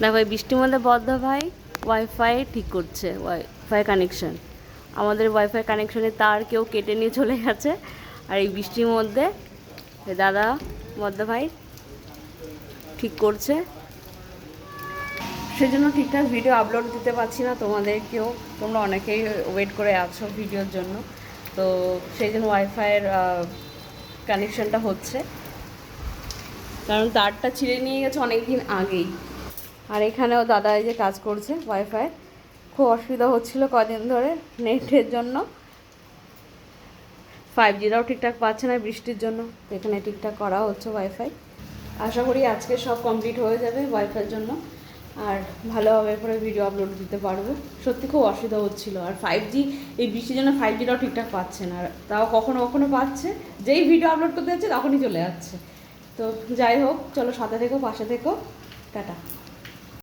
দেখো এই বৃষ্টির মধ্যে বদ্ধ ভাই ওয়াইফাই ঠিক করছে ওয়াইফাই কানেকশন আমাদের ওয়াইফাই কানেকশনের তার কেউ কেটে নিয়ে চলে গেছে। আর এই বৃষ্টির মধ্যে দাদা, বদ্ধ ভাই ঠিক করছে। সেজন্য ঠিকঠাক ভিডিও আপলোড দিতে পারছি না তোমাদেরকেও। তোমরা অনেকেই ওয়েট করে আছো ভিডিওর জন্য। তো সেই জন্য ওয়াইফাইয়ের কানেকশানটা হচ্ছে। কারণ তারটা ছিঁড়ে নিয়ে গেছে অনেক দিন আগেই। আর এখানেও দাদা এই যে কাজ করছে ওয়াইফাই খুব অসুবিধা হচ্ছিল কদিন ধরে নেটের জন্য। ফাইভ জিটাও ঠিকঠাক পাচ্ছে না বৃষ্টির জন্য। তো এখানে ঠিকঠাক করা হচ্ছে ওয়াইফাই আশা করি আজকে সব কমপ্লিট হয়ে যাবে ওয়াইফাইয়ের জন্য। আর ভালোভাবে এরপরে ভিডিও আপলোড দিতে পারব। সত্যি খুব অসুবিধা হচ্ছিল। আর ফাইভ জি এই বৃষ্টির জন্য ফাইভ জিটাও ঠিকঠাক পাচ্ছে না। তাও কখনো কখনো পাচ্ছে। যেই ভিডিও আপলোড করতে যাচ্ছে তখনই চলে যাচ্ছে। তো যাই হোক, চলো সাথে থেকো, পাশে থেকো। টাটা।